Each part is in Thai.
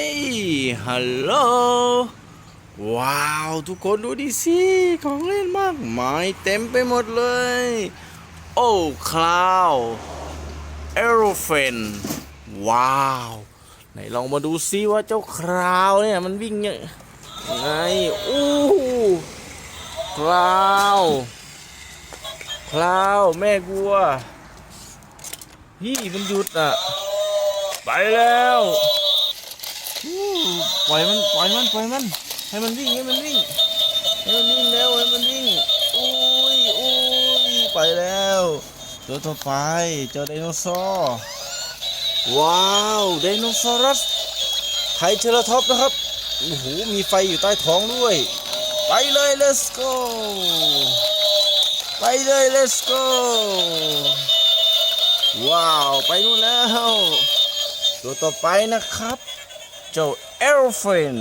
เฮ้ยฮัลโหล ว้าว ทุกคนดูดิสิ ของเล่นมากมายเต็มไปหมดเลย โอ้คลาวเอโรเฟน ว้าว ไหนลองมาดูซิว่าเจ้าคราวเนี่ยมันวิ่งยังไง อู้คลาวคลาวแม่กลัว พี่มันหยุดอะ ไปแล้ว ปล่อยมันปล่อยมันปล่อยมัน ให้มันวิ่งให้มันวิ่งให้มันวิ่งแล้วให้มันวิ่งอุ้ยอุ้ยไปแล้วตัวต่อไปเจ้าไดโนเสาร์ว้าวไดโนเสารัสไทเทอร์ท็อปนะครับโอ้โหมีไฟอยู่ใต้ท้องด้วย ไปเลย let's go ไปเลย let's go ว้าว ไปนู่นแล้ว ตัวต่อไปนะครับ เจ้า เอลเฟน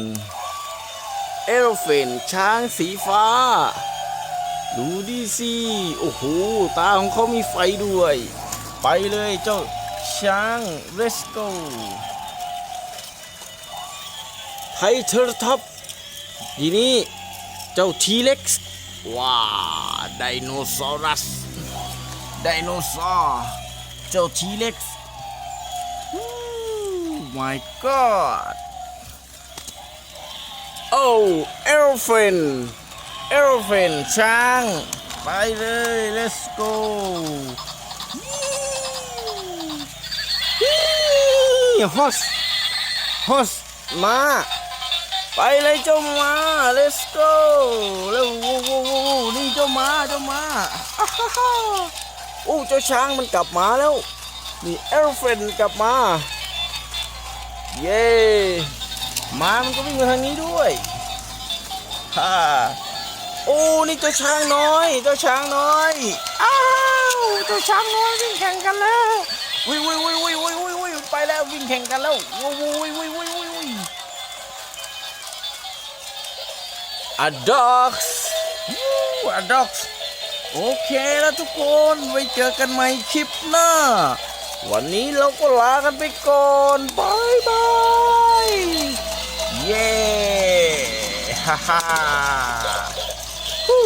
เอลเฟนช้างสีฟ้า ดูดิสิโอ้โห ตาของเขามีไฟด้วย ไปเลยเจ้าช้าง let's go ไทเทอร์ท็อปทีนี้เจ้าทีเล็กซ์ว้าไดโนเสารัส ไดโนเสาร์เจ้าทีเล็กซ์ my god โอ้เอลเฟนเอลเฟนช้าง ไปเลย let's go ฮอสฮอสมา ไปเลยเจ้ามา let's go เร็ววู้วู้วู้วู้นี่เจ้ามาเจ้ามาอ่าฮ่าฮ่าโอ้เจ้าช้างมันกลับมาแล้วนี่เอลเฟนกลับมา เย้ห มามันก็วิ่งมาทางนี้ด้วยฮ่าโอ้นี่เจ้าช้างน้อยเจ้าช้างน้อยอ้าวเจ้าช้างน้อยวิ่งแข่งกันแล้ววิววิววิววิววิววิววิวไปแล้ววิ่งแข่งกันแล้ววิววิววิววิววิววิววิว A dogs วู้ A dogs โอเคแล้วทุกคนไว้เจอกันใหม่คลิปหน้า วันนี้เราก็ลากันไปก่อนบายบาย เย้ฮ่าฮ่าฮู้